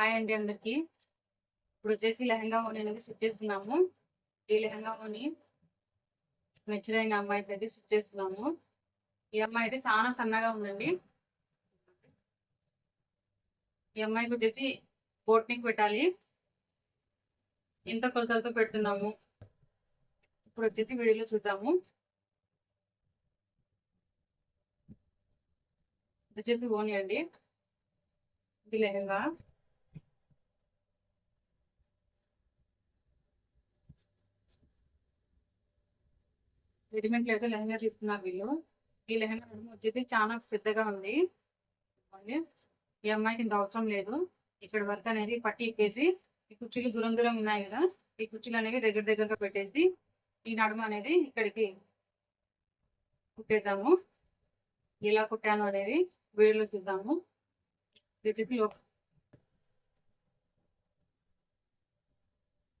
Hi అండి అందరికి. ఇప్పుడు వచ్చేసి లెహంగా ఓని అనేది స్టిచ్ చేస్తున్నాము. ఈ లెహంగా ఓని మెచ్యూర్ అయిన అమ్మాయికి అయితే స్టిచ్ చేస్తున్నాము. ఈ అమ్మాయి అయితే చాలా సన్నగా ఉందండి. ఈ అమ్మాయికి వచ్చేసి బోట్నిక్ పెట్టాలి. ఇంత కొలతలతో పెడుతున్నాము. ఇప్పుడు వచ్చేసి వీడియోలో చూద్దాము. వచ్చేసి ఓని అండి. ఇది లెహంగా. రెడీమేడ్ అయితే లెహంగా తీసుకున్నారు వీళ్ళు. ఈ లెహంగా నడుము వచ్చేసి చాలా పెద్దగా ఉంది. ఈ అమ్మాయికి ఇంత అవసరం లేదు. ఇక్కడ వర్క్ అనేది పట్టి ఇప్పేసి ఈ కుర్చీలు దూరం దూరం ఉన్నాయి కదా ఈ కుర్చీలు అనేవి దగ్గర దగ్గరగా పెట్టేసి ఈ నడుము అనేది ఇక్కడికి కుట్టేద్దాము. ఎలా కుట్టాను అనేది వీడియోలో చూద్దాము. ఇది వచ్చేసి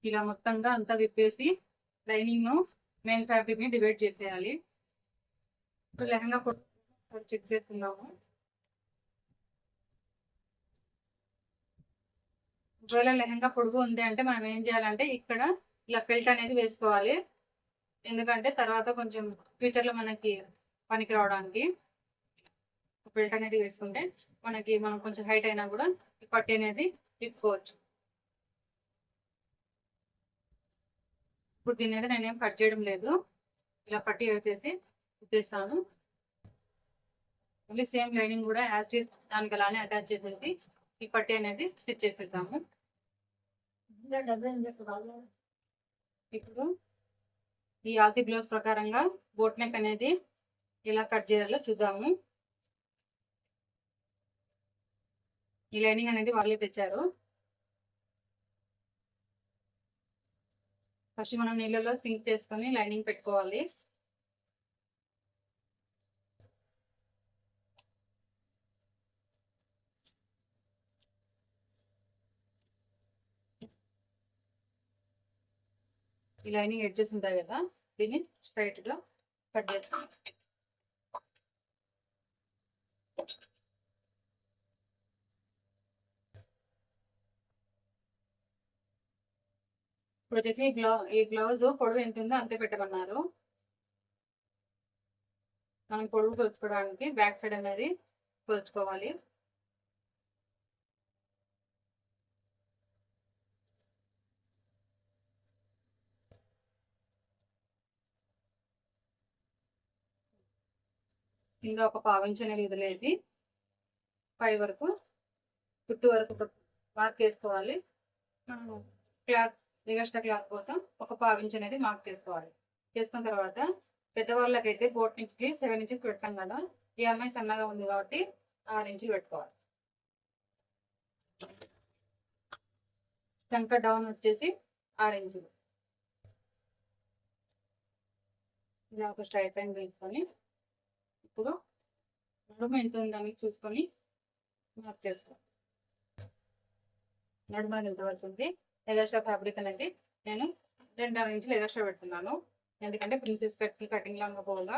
ఇలా మొత్తంగా అంతా విప్పేసి లైనింగ్ మెయిన్ ఫ్యాబ్రిక్ని డివైడ్ చేసేయాలి. ఇప్పుడు లెహంగా పొడవు చెక్ చేస్తున్నాము. ఒకవేళ లెహంగా పొడుగు ఉంది అంటే మనం ఏం చేయాలంటే ఇక్కడ ఇలా ఫెల్ట్ అనేది వేసుకోవాలి. ఎందుకంటే తర్వాత కొంచెం ఫ్యూచర్లో మనకి పనికి రావడానికి ఫెల్ట్ అనేది వేసుకుంటే మనకి మనం కొంచెం హైట్ అయినా కూడా పట్టి అనేది తిప్పుకోవచ్చు. ఇప్పుడు దీని అయితే నేనేం కట్ చేయడం లేదు. ఇలా పట్టి వేసేసి కుట్టేస్తాను మళ్ళీ సేమ్ లైనింగ్ కూడా యాజ్ టీస్ దానికి అలానే అటాచ్ చేసేసి ఈ పట్టి అనేది స్టిచ్ చేసేద్దాము. ఇప్పుడు ఈ ఆల్తీ బ్లౌజ్ ప్రకారంగా బోట్ నెక్ అనేది ఎలా కట్ చేయాలో చూద్దాము. ఈ లైనింగ్ అనేది వాళ్ళే తెచ్చారు. ఫస్ట్ మనం నీళ్ళలో సింక్ చేసుకొని లైనింగ్ పెట్టుకోవాలి. ఈ లైనింగ్ ఎడ్జెస్ ఉంటాయి కదా దీన్ని స్ట్రైట్గా కట్ చేసుకోవాలి ఇప్పుడు వచ్చేసి ఈ గ్లౌ ఈ గ్లౌజ్ పొడవు ఎంత ఉందో అంతే పెట్టమన్నారు. మనం పొడవు కొలుచుకోవడానికి బ్యాక్ సైడ్ అనేది కొలుచుకోవాలి కింద ఒక పావించి అనేది వదిలేసి పై వరకు చుట్టూ వరకు మార్క్ వేసుకోవాలి. క్లాత్ రిగస్ట క్లాత్ కోసం ఒక పావించి అనేది మార్క్ చేసుకోవాలి. చేసుకున్న తర్వాత పెద్దవాళ్ళకైతే ఫోర్ ఇంచ్కి సెవెన్ ఇంచెస్ పెట్టాం కదా ఈ అమ్మాయి సన్నగా ఉంది కాబట్టి ఆరు ఇంచులు పెట్టుకోవాలి. టంక డౌన్ వచ్చేసి ఆరు ఇంచులు. ఇలా ఒక స్ట్రైట్ లైన్ తీసుకొని ఇప్పుడు నడుమ ఎంత ఉందని చూసుకొని మార్క్ చేసుకోవాలి. నడుమ ఎంత పడుతుంది ఎగస్ట్రా ఫ్యాబ్రిక్ అనేది నేను రెండున్నర ఇంచులు ఎగస్ట్రా పెడుతున్నాను. ఎందుకంటే ప్రిన్సెస్ కట్ కటింగ్ లాగా పోగా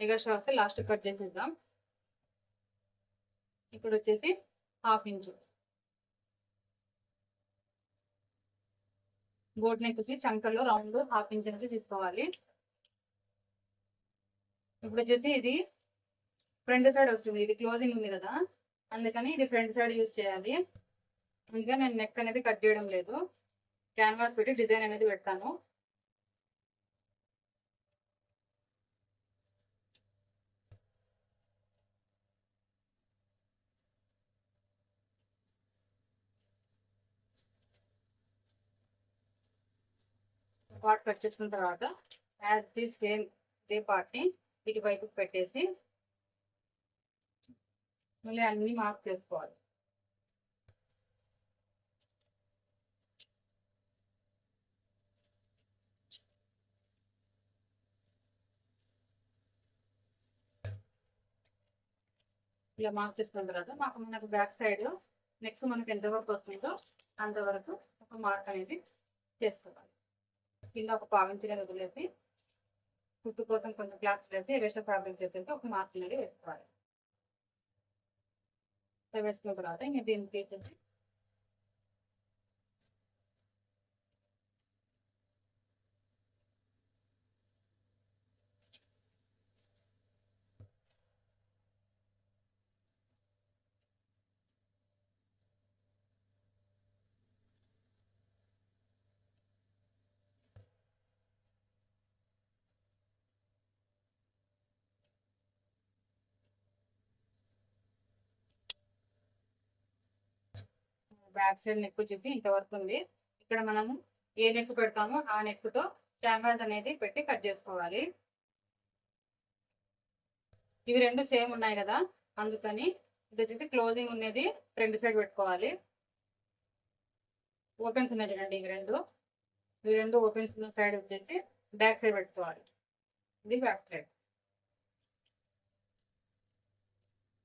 ఎగస్ట్రా వస్తే లాస్ట్ కట్ చేసేద్దాం. ఇప్పుడు వచ్చేసి హాఫ్ ఇంచు. బోట్ నెక్కి చంకల్లో రౌండ్ హాఫ్ ఇంచ్ అనేది తీసుకోవాలి. ఇప్పుడు వచ్చేసి ఇది ఫ్రంట్ సైడ్ వస్తుంది. ఇది క్లోజింగ్ ఉంది కదా. అందుకని ఇది ఫ్రంట్ సైడ్ యూస్ చేయాలి. ఇంకా నేను నెక్ అనేది కట్ చేయడం లేదు. క్యాన్వాస్ పెట్టి డిజైన్ అనేది పెడతాను. పార్ట్ కట్ చేసుకున్న తర్వాత యాజ్ ది సేమ్ ఇదే పార్ట్ని ఇటు వైపుకి పెట్టేసి మళ్ళీ అన్ని మార్క్ చేసుకోవాలి. ఇలా మార్క్ చేసుకున్న తర్వాత మాకు మనకు బ్యాక్ సైడ్ నెక్ మనకు ఎంతవరకు వస్తుందో అంతవరకు ఒక మార్క్ అనేది చేసుకోవాలి. కింద ఒక పావించిన వదిలేసి కుట్టు కోసం కొంచెం క్లాత్ వేసి వేస్ట్ ఫ్యాబ్రిక్ చేసేసి ఒక మార్క్ అనేది వేసుకోవాలి. వేసుకున్న తర్వాత ఇంకా దీన్ని తీసేసి బ్యాక్ సైడ్ నెక్ వచ్చేసి ఇంతవరకు ఉంది. ఇక్కడ మనము ఏ నెక్ పెడతామో ఆ నెక్తో క్యాన్వాస్ అనేది పెట్టి కట్ చేసుకోవాలి. ఇవి రెండు సేమ్ ఉన్నాయి కదా అందుకని ఇది వచ్చేసి క్లోజింగ్ ఉన్నది ఫ్రంట్ సైడ్ పెట్టుకోవాలి. ఓపెన్స్ ఉన్నాయి చూడండి ఇవి రెండు. ఇవి రెండు ఓపెన్స్ ఉన్న సైడ్ వచ్చేసి బ్యాక్ సైడ్ పెట్టుకోవాలి. ఇది బ్యాక్ సైడ్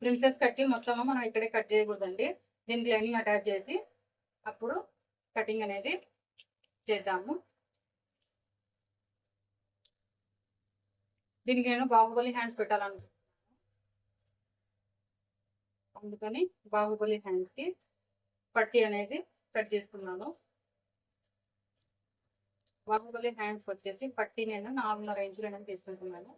ప్రిన్సెస్ కట్టి మొత్తం మనం ఇక్కడే కట్ చేయకూడదండి. దీనికి లైనింగ్ అటాచ్ చేసి అప్పుడు కటింగ్ అనేది చేద్దాము. దీనికి నేను బాహుబలి హ్యాండ్స్ పెట్టాలనుకుంటున్నాను. అందుకని బాహుబలి హ్యాండ్స్కి పట్టి అనేది కట్ చేసుకున్నాను బాహుబలి హ్యాండ్స్ వచ్చేసి పట్టి నేను నాలుగున్నర ఇంచులు అనేది తీసుకుంటున్నాను.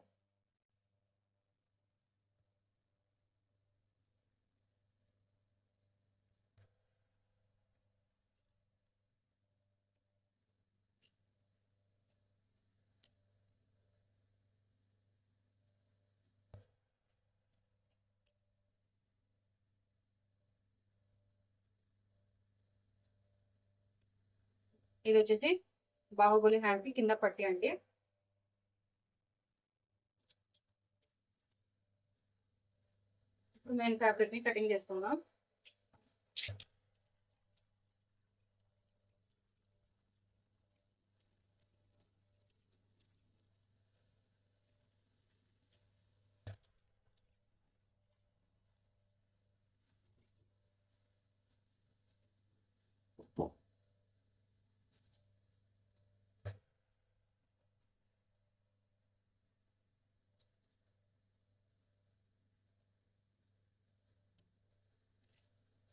ఇది వచ్చేసి బాహుబలి హ్యాండ్కి కింద పట్టి అండి. ఇప్పుడు మెయిన్ ఫ్యాబ్రిక్ని కటింగ్ చేసుకుందాం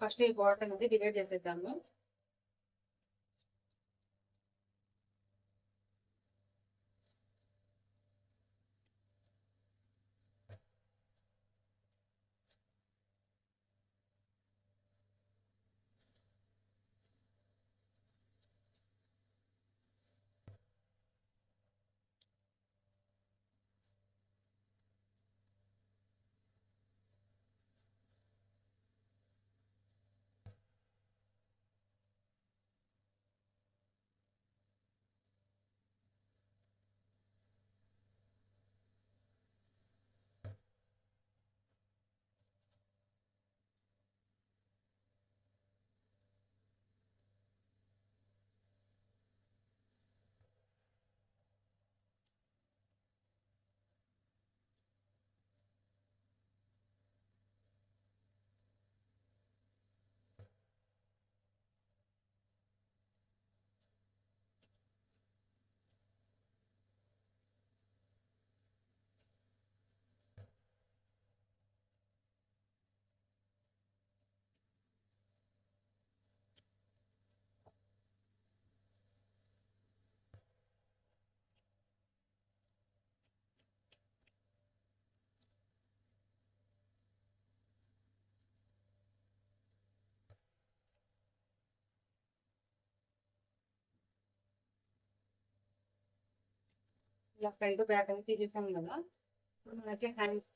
ఫస్ట్ ఈ బార్డర్ అనేది డివైడ్ చేసేద్దాము. ఇలా ఫ్రంట్ బ్యాక్ అనేది తీసేసాం కదా ఇప్పుడు మనకి హ్యాండ్స్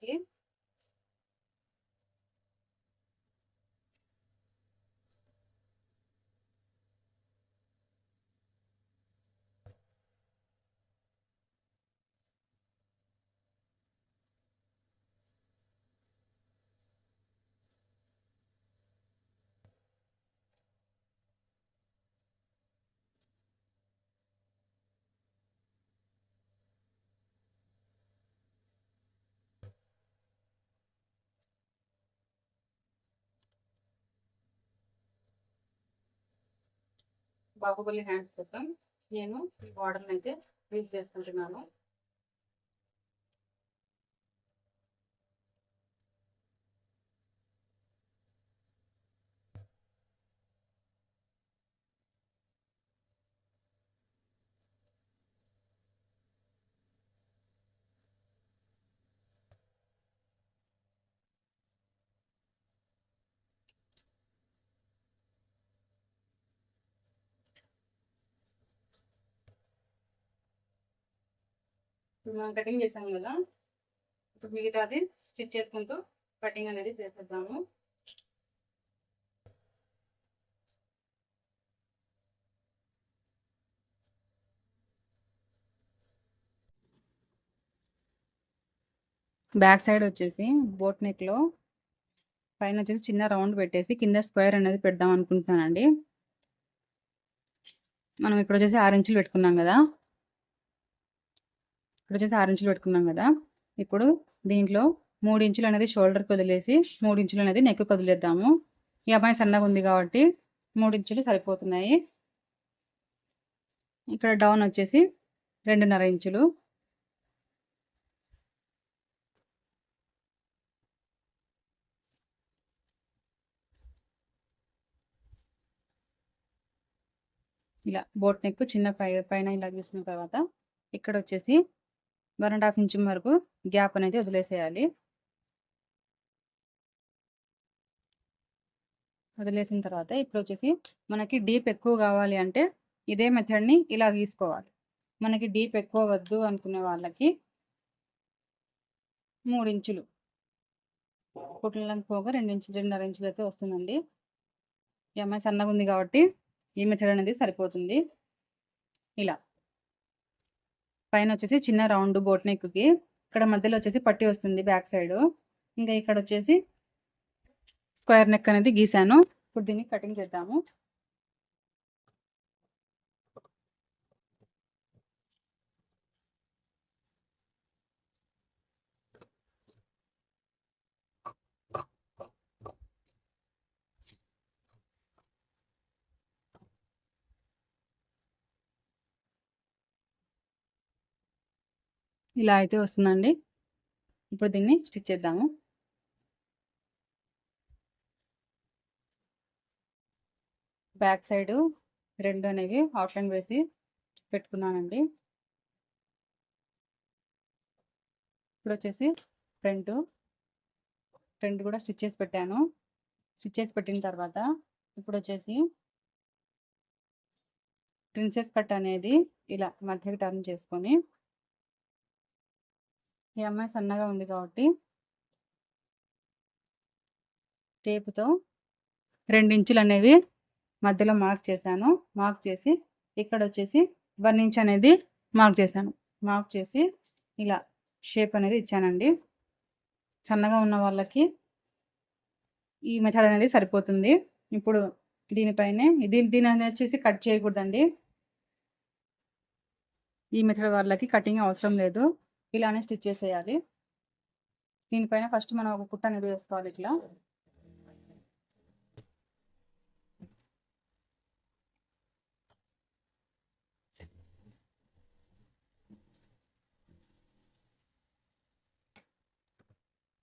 బాహుబలి హ్యాండ్స్ కోసం నేను ఈ బార్డర్ అయితే యూజ్ చేసుకుంటున్నాను మనం కటింగ్ చేసాం కదా ఇప్పుడు మిగతాది స్టిచ్ చేసుకుంటూ కటింగ్ అనేది చేసేద్దాము. బ్యాక్ సైడ్ వచ్చేసి బోట్ నెక్లో పైన వచ్చేసి చిన్న రౌండ్ పెట్టేసి కింద స్క్వేర్ అనేది పెడదాం అనుకుంటున్నానండి. మనం ఇక్కడ వచ్చేసి ఆరు ఇంచులు పెట్టుకున్నాం కదా. ఇక్కడ వచ్చేసి ఆరు ఇంచులు పెట్టుకున్నాం కదా ఇప్పుడు దీంట్లో మూడు ఇంచులు అనేది షోల్డర్‌కి వదిలేసి మూడు ఇంచులు అనేది నెక్‌కి వదిలేద్దాము. ఈ అమ్మాయి సన్నగా ఉంది కాబట్టి మూడు ఇంచులు సరిపోతున్నాయి. ఇక్కడ డౌన్ వచ్చేసి 2.5 ఇంచులు. ఇలా బోట్ నెక్ చిన్న పై పైన ఇలా గీసుకున్న తర్వాత ఇక్కడ వచ్చేసి వర్ అండ్ హాఫ్ ఇంచు వరకు గ్యాప్ అనేది వదిలేసేయాలి. వదిలేసిన తర్వాత ఇప్పుడు వచ్చేసి మనకి డీప్ ఎక్కువ కావాలి అంటే ఇదే మెథడ్‌ని ఇలా గీసుకోవాలి. మనకి డీప్ ఎక్కువ వద్దు అనుకునే వాళ్ళకి 3 ఇంచులు. పోగా 2 ఇంచులు 2.5 ఇంచులు అయితే వస్తుందండి. ఈ అమ్మాయి సన్నగా ఉంది కాబట్టి ఈ మెథడ్ అనేది సరిపోతుంది. ఇలా. పైన వచ్చేసి చిన్న రౌండ్ బోట్ నెక్‌కి ఇక్కడ మధ్యలో వచ్చేసి పట్టి వస్తుంది బ్యాక్ సైడ్ ఇంకా ఇక్కడ వచ్చేసి స్క్వేర్ నెక్ అనేది గీసాను. ఇప్పుడు దీన్ని కటింగ్ చేద్దాము. ఇలా అయితే వస్తుందండి. ఇప్పుడు దీన్ని స్టిచ్ చేద్దాము. బ్యాక్ సైడు రెండు అనేవి ఆప్షన్ వేసి పెట్టుకున్నానండి. ఇప్పుడు వచ్చేసి ఫ్రంట్ కూడా స్టిచ్ చేసి పెట్టాను. స్టిచ్ చేసి పెట్టిన తర్వాత ఇప్పుడు వచ్చేసి ప్రిన్సెస్ కట్ అనేది ఇలా మధ్యకి టర్న్ చేసుకొని ఈ అమ్మాయి సన్నగా ఉంది కాబట్టి టేపుతో రెండు ఇంచులు అనేవి మధ్యలో మార్క్ చేశాను. మార్క్ చేసి ఇక్కడ వచ్చేసి వన్ ఇంచ్ అనేది మార్క్ చేశాను. మార్క్ చేసి ఇలా షేప్ అనేది ఇచ్చానండి. సన్నగా ఉన్న వాళ్ళకి ఈ మెథడ్ అనేది సరిపోతుంది. ఇప్పుడు దీనిపైనే దీని అనేది వచ్చేసి కట్ చేయకూడదండి. ఈ మెథడ్ వాళ్ళకి కటింగ్ అవసరం లేదు. ఇలానే స్టిచ్ చేసేయాలి. దీనిపైన ఫస్ట్ మనం ఒక కుట్ట అనేది వేసుకోవాలి ఇట్లా.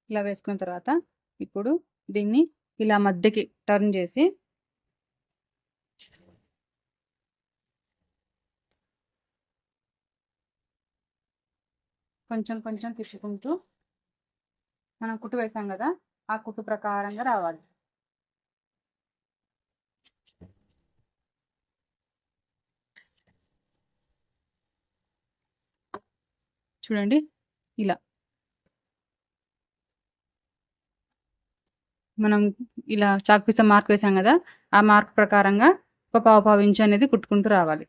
ఇలా వేసుకున్న తర్వాత ఇప్పుడు దీన్ని ఇలా మధ్యకి టర్న్ చేసి కొంచెం కొంచెం తిప్పుకుంటూ మనం కుట్టు వేసాం కదా ఆ కుట్టు ప్రకారంగా రావాలి. చూడండి. ఇలా. మనం ఇలా చాక్ పీస్‌తో మార్క్ వేసాం కదా ఆ మార్క్ ప్రకారంగా ఒక పావు పావు ఇంచు అనేది కుట్టుకుంటూ రావాలి.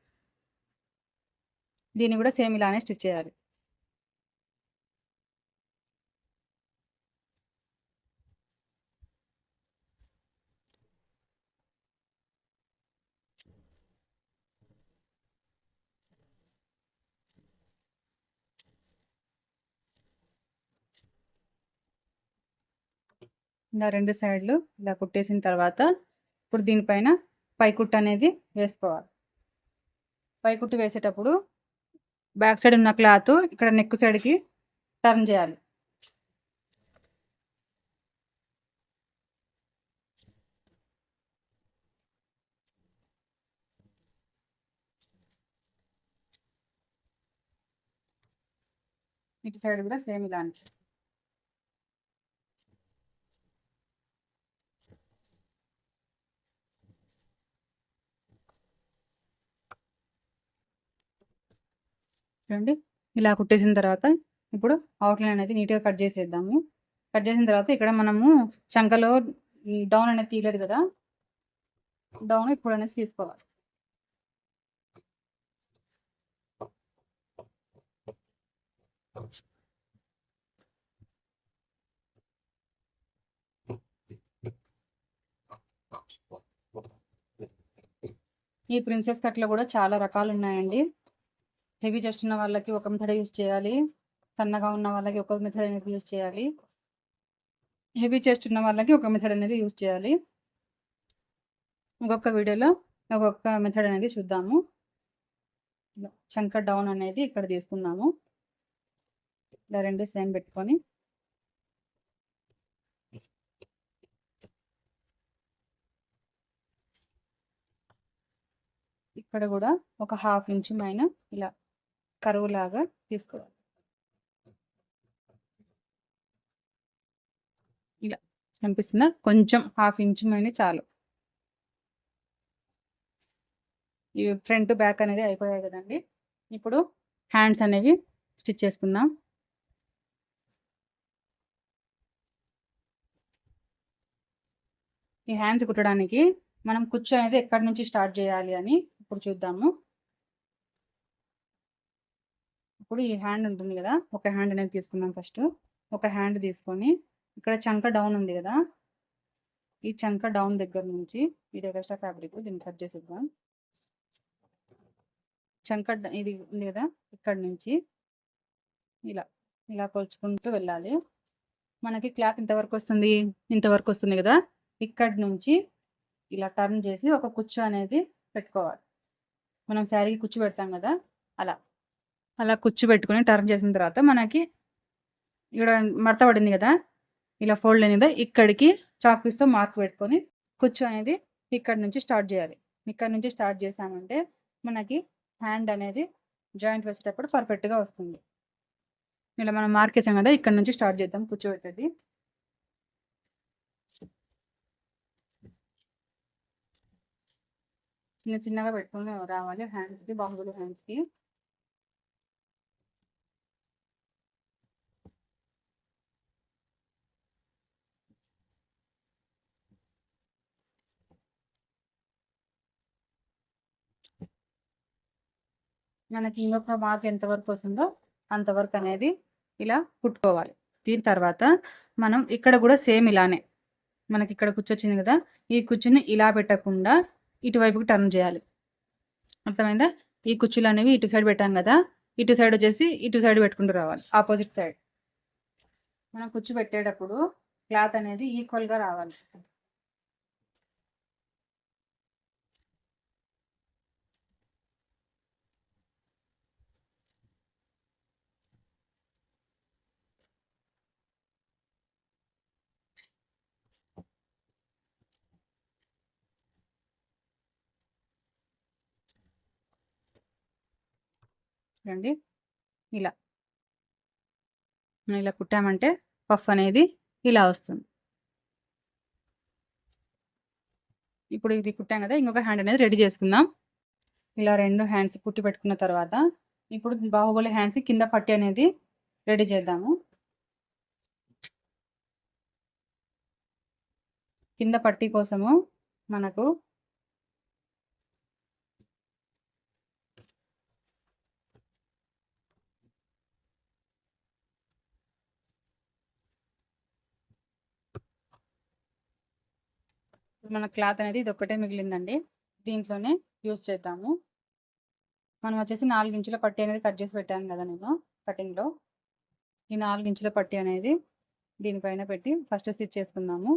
దీన్ని కూడా సేమ్ ఇలానే స్టిచ్ చేయాలి. ఇలా రెండు సైడ్‌లు ఇలా కుట్టేసిన తర్వాత ఇప్పుడు దీనిపైన పైకుట్టు అనేది వేసుకోవాలి. పైకుట్టు వేసేటప్పుడు బ్యాక్ సైడ్ ఉన్న క్లాత్ ఇక్కడ నెక్ సైడ్‌కి టర్న్ చేయాలి. ఇటు సైడ్ కూడా సేమ్ ఇలాంటి చూడండి. ఇలా కుట్టేసిన తర్వాత ఇప్పుడు అవుట్లైన్ అనేది నీట్గా కట్ చేసేద్దాము. కట్ చేసిన తర్వాత ఇక్కడ మనము చంకలో డౌన్ అనేది తీయలేదు కదా. డౌన్ ఇప్పుడు అనేది తీసుకోవాలి. ఈ ప్రిన్సెస్ కట్లో కూడా చాలా రకాలు ఉన్నాయండి. హెవీ చెస్ట్ ఉన్న వాళ్ళకి ఒక మెథడ్ యూజ్ చేయాలి. సన్నగా ఉన్న వాళ్ళకి ఒక మెథడ్ అనేది యూజ్ చేయాలి. హెవీ చెస్ట్ ఉన్న వాళ్ళకి ఒక మెథడ్ అనేది యూజ్ చేయాలి. ఇంకొక వీడియోలో ఒక్కొక్క మెథడ్ అనేది చూద్దాము. చంక డౌన్ అనేది ఇక్కడ తీసుకున్నాము. ఇలా రెండు సేమ్ పెట్టుకొని. ఇక్కడ కూడా ఒక హాఫ్ ఇంచ్ మైన ఇలా కరువు లాగా తీసుకోవాలి. ఇలా కనిపిస్తుందా? కొంచెం హాఫ్ ఇంచ్ పైన చాలు. ఈ ఫ్రంట్ బ్యాక్ అనేది అయిపోయాయి కదండి. ఇప్పుడు హ్యాండ్స్ అనేవి స్టిచ్ చేసుకుందాం. ఈ హ్యాండ్స్ కుట్టడానికి మనం కుచ్చు అనేది ఎక్కడి నుంచి స్టార్ట్ చేయాలి అని ఇప్పుడు చూద్దాము. ఇప్పుడు ఈ హ్యాండ్ ఉంటుంది కదా ఒక హ్యాండ్ అనేది తీసుకుందాం ఫస్ట్. ఒక హ్యాండ్ తీసుకొని ఇక్కడ చంక డౌన్ ఉంది కదా ఈ చంక డౌన్ దగ్గర నుంచి ఇది ఎక్స్ట్రా ఫ్యాబ్రిక్ దీన్ని కట్ చేసేద్దాం. చంక ఇది ఉంది కదా ఇక్కడ నుంచి ఇలా ఇలా కొలుచుకుంటూ వెళ్ళాలి. మనకి క్లాత్ ఇంతవరకు వస్తుంది ఇంతవరకు వస్తుంది కదా ఇక్కడ నుంచి ఇలా టర్న్ చేసి ఒక కుచ్చు అనేది పెట్టుకోవాలి. మనం శారీకి కుచ్చు పెడతాం కదా అలా. అలా కుచ్చు పెట్టుకుని టర్న్ చేసిన తర్వాత మనకి ఇక్కడ మడత పడింది కదా ఇలా ఫోల్డ్ అనేది ఇక్కడికి చాక్ పీస్తో మార్క్ పెట్టుకొని కుచ్చు అనేది ఇక్కడ నుంచి స్టార్ట్ చేయాలి. ఇక్కడ నుంచి స్టార్ట్ చేసామంటే మనకి హ్యాండ్ అనేది జాయింట్ వేసేటప్పుడు పర్ఫెక్ట్గా వస్తుంది. ఇలా మనం మార్క్ వేసాం కదా ఇక్కడ నుంచి స్టార్ట్ చేద్దాం కూర్చోబెట్టేది. చిన్న చిన్నగా పెట్టుకుని రావాలి హ్యాండ్స్కి బాహుబలి హ్యాండ్స్కి. మనకి ఇంకొక మార్క్ ఎంతవరకు వస్తుందో అంతవరకు అనేది ఇలా కుట్టుకోవాలి. దీని తర్వాత మనం ఇక్కడ కూడా సేమ్ ఇలానే మనకి ఇక్కడ కూర్చొచ్చింది కదా ఈ కుచ్చుని ఇలా పెట్టకుండా ఇటువైపుకి టర్న్ చేయాలి. అర్థమైందా? ఈ కుచ్చులు అనేవి ఇటు సైడ్ పెట్టాం కదా ఇటు సైడ్ వచ్చేసి ఇటు సైడ్ పెట్టుకుంటూ రావాలి ఆపోజిట్ సైడ్. మనం కుచ్చు పెట్టేటప్పుడు క్లాత్ అనేది ఈక్వల్గా రావాలి. చూడండి. ఇలా. ఇలా కుట్టామంటే పఫ్ అనేది ఇలా వస్తుంది. ఇప్పుడు ఇది కుట్టాం కదా ఇంకొక హ్యాండ్ అనేది రెడీ చేసుకుందాం. ఇలా రెండు హ్యాండ్స్ కుట్టి పెట్టుకున్న తర్వాత ఇప్పుడు బాహుబలి హ్యాండ్స్ కింద పట్టి అనేది రెడీ చేద్దాము. కింద పట్టి కోసము మనకు మన క్లాత్ అనేది ఇది ఒక్కటే మిగిలిందండి. దీంట్లోనే యూస్ చేద్దాము. మనం వచ్చేసి నాలుగు ఇంచుల పట్టి అనేది కట్ చేసి పెట్టాను కదా నేను కటింగ్లో ఈ నాలుగు ఇంచుల పట్టి అనేది దీనిపైన పెట్టి ఫస్ట్ స్టిచ్ చేసుకుందాము.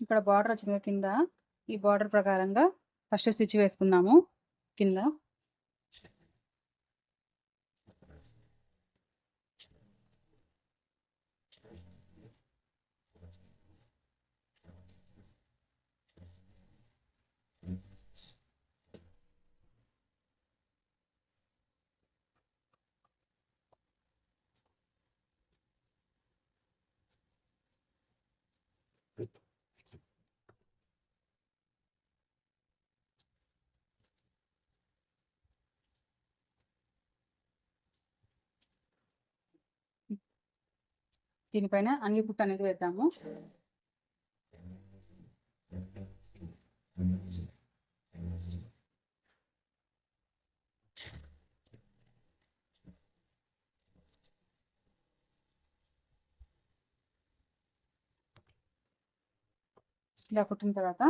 ఇక్కడ బార్డర్ వచ్చింది కింద ఈ బార్డర్ ప్రకారంగా ఫస్ట్ స్టిచ్ వేసుకుందాము. కింద. దీనిపైన అనిగిపుట్టు అనేది వేద్దాము. ఇలా కుట్టిన తర్వాత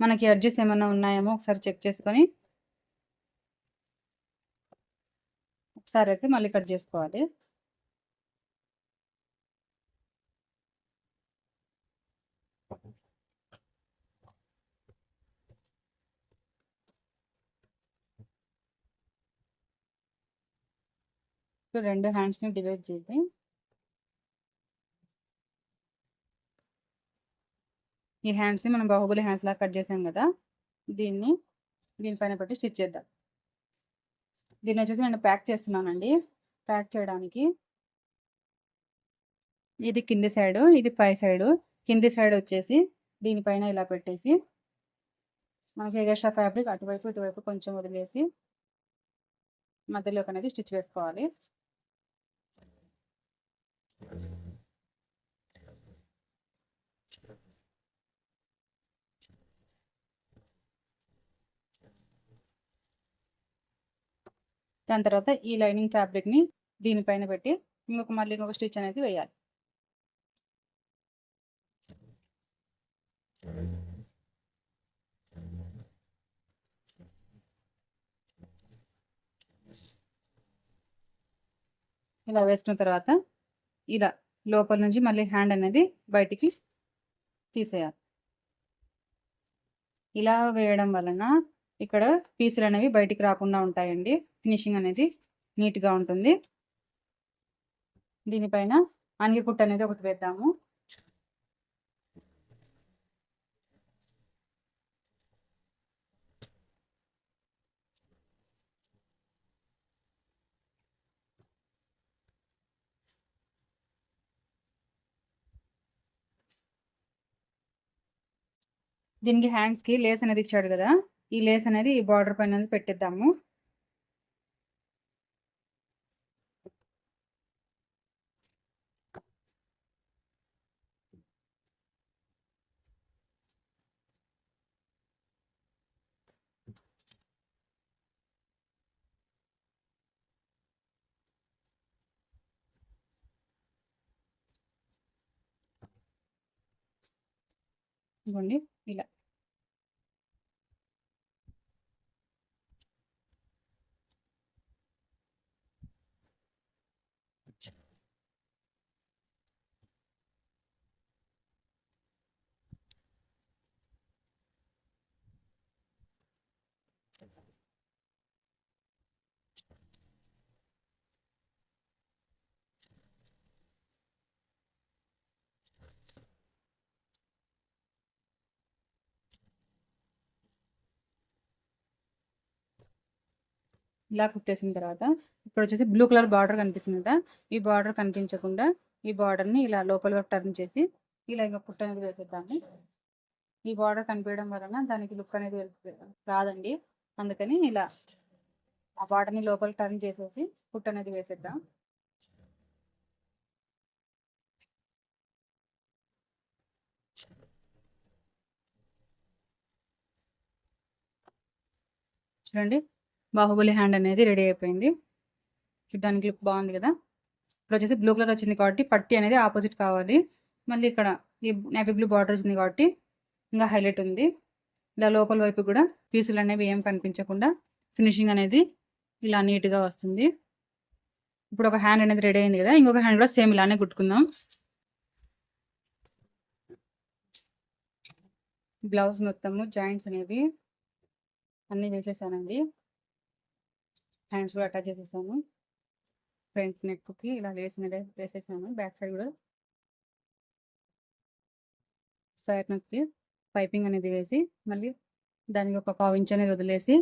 మనకి అడ్జెస్ ఏమైనా ఉన్నాయేమో ఒకసారి చెక్ చేసుకొని ఒకసారి అయితే మళ్ళీ కట్ చేసుకోవాలి. రెండు హ్యాండ్స్ని డివైడ్ చేసి. ఈ హ్యాండ్స్ని మనం బాహుబలి హ్యాండ్స్ లాగా కట్ చేసాం కదా దీన్ని దీనిపైన పెట్టి స్టిచ్ చేద్దాం. దీన్ని వచ్చేసి నేను ప్యాక్ చేస్తున్నానండి. ప్యాక్ చేయడానికి ఇది కింది సైడు ఇది పై సైడు కింది సైడ్ వచ్చేసి దీనిపైన ఇలా పెట్టేసి మనకి ఎగస్ట్రా ఫ్యాబ్రిక్ అటువైపు ఇటువైపు కొంచెం వదిలేసి మధ్యలోకి అనేది స్టిచ్ వేసుకోవాలి. దాని తర్వాత ఈ లైనింగ్ ఫ్యాబ్రిక్ని దీనిపైన పెట్టి ఇంకొక మళ్ళీ ఇంకొక స్టిచ్ అనేది వేయాలి. ఇలా వేసుకున్న తర్వాత ఇలా లోపల నుంచి మళ్ళీ హ్యాండ్ అనేది బయటికి తీసేయాలి. ఇలా వేయడం వలన ఇక్కడ పీసులు అనేవి బయటికి రాకుండా ఉంటాయండి. ఫినిషింగ్ అనేది నీట్గా ఉంటుంది. దీనిపైన అంగి కుట్ట అనేది ఒకటి వేద్దాము. దీనికి హ్యాండ్స్కి లేస్ అనేది ఇచ్చాడు కదా? ఈ లేస్ అనేది ఈ బార్డర్ పైన పెట్టిద్దాము. ఇదిగోండి ఇలా. ఇలా కుట్టేసిన తర్వాత ఇప్పుడు వచ్చేసి బ్లూ కలర్ బార్డర్ కనిపిస్తుంది కదా ఈ బార్డర్ కనిపించకుండా ఈ బార్డర్ని ఇలా లోపల వరకు టర్న్ చేసి ఇలా ఇంకా కుట్ట అనేది వేసేద్దాన్ని ఈ బార్డర్ కనిపించడం వలన దానికి లుక్ అనేది రాదండి. అందుకని ఇలా ఆ బార్డర్ని లోపల టర్న్ చేసేసి కుట్ట అనేది వేసేద్దాం. చూడండి బాహుబలి హ్యాండ్ అనేది రెడీ అయిపోయింది. చూడ్డానికి లుక్ బాగుంది కదా? ఇప్పుడు వచ్చేసి బ్లూ కలర్ వచ్చింది కాబట్టి పట్టి అనేది ఆపోజిట్ కావాలి. మళ్ళీ ఇక్కడ ఈ నేవీ బ్లూ బార్డర్ వచ్చింది కాబట్టి ఇంకా హైలైట్ ఉంది. ఇలా లోపల వైపు కూడా పీసులు అనేవి ఏం కనిపించకుండా ఫినిషింగ్ అనేది ఇలా నీట్గా వస్తుంది. ఇప్పుడు ఒక హ్యాండ్ అనేది రెడీ అయింది కదా? ఇంకొక హ్యాండ్ కూడా సేమ్ ఇలానే కుట్టుకుందాం. బ్లౌజ్ మొత్తము జాయింట్స్ అనేవి అన్నీ వేసేసానండి. హ్యాండ్స్ కూడా అటాచ్ చేసేసాము. ఫ్రంట్ నెక్కి ఇలా లేస్ అనేది బ్యాక్ సైడ్ కూడా. సైడ్ నెక్కి పైపింగ్ అనేది వేసి మళ్ళీ దానికి ఒక పావు ఇంచ్ అనేది వదిలేసి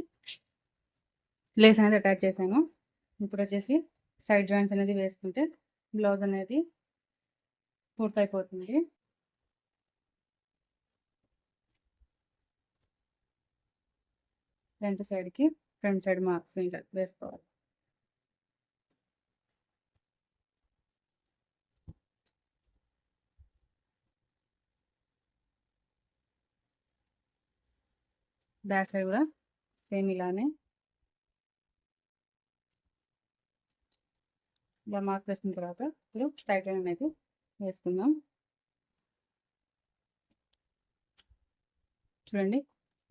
లేస్ అనేది అటాచ్ చేశాను ఇప్పుడు వచ్చేసి సైడ్ జాయింట్స్ అనేది వేసుకుంటే బ్లౌజ్ అనేది పూర్తయిపోతుంది ఫ్రంట్ సైడ్కి ఫ్రంట్ సైడ్ మార్క్స్ ఇలా వేసుకోవాలి. బ్యాక్ సైడ్ కూడా సేమ్ ఇలానే. ఇలా మార్క్ వేసిన తర్వాత ఇప్పుడు స్ట్రైట్ లైన్ అనేది వేసుకుందాం. చూడండి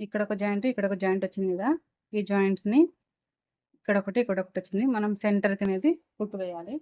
ఇక్కడ ఒక జాయింట్ ఇక్కడ ఒక జాయింట్ వచ్చింది కదా. ఈ జాయింట్స్ని ఇక్కడ ఒకటి ఇక్కడ ఒకటి వచ్చింది. మనం సెంటర్కి అనేది కుట్టు వేయాలి.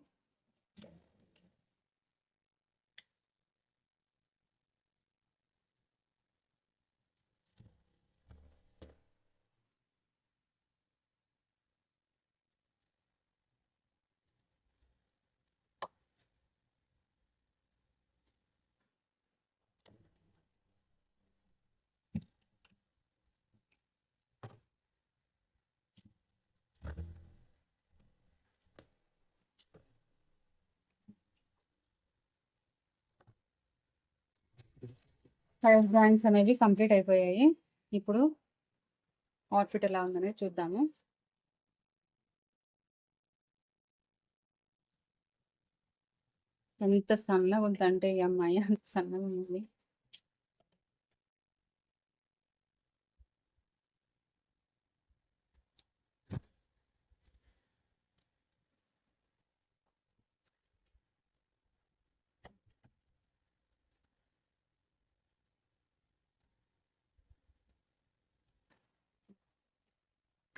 ఫైవ్ బ్రాండ్స్ అనేవి కంప్లీట్ అయిపోయాయి. ఇప్పుడు అవుట్ఫిట్ ఎలా ఉందనేది చూద్దాము. ఎంత సన్నగా ఉందంటే ఈ అమ్మాయి అంత సన్నగా ఉంది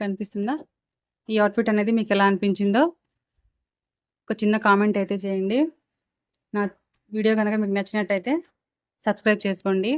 కనిపిస్తుందా? ఈ అవుట్ఫిట్ అనేది మీకు ఎలా అనిపించిందో ఒక చిన్న కామెంట్ అయితే చేయండి. నా వీడియో కనుక మీకు నచ్చినట్టయితే సబ్స్క్రైబ్ చేసుకోండి.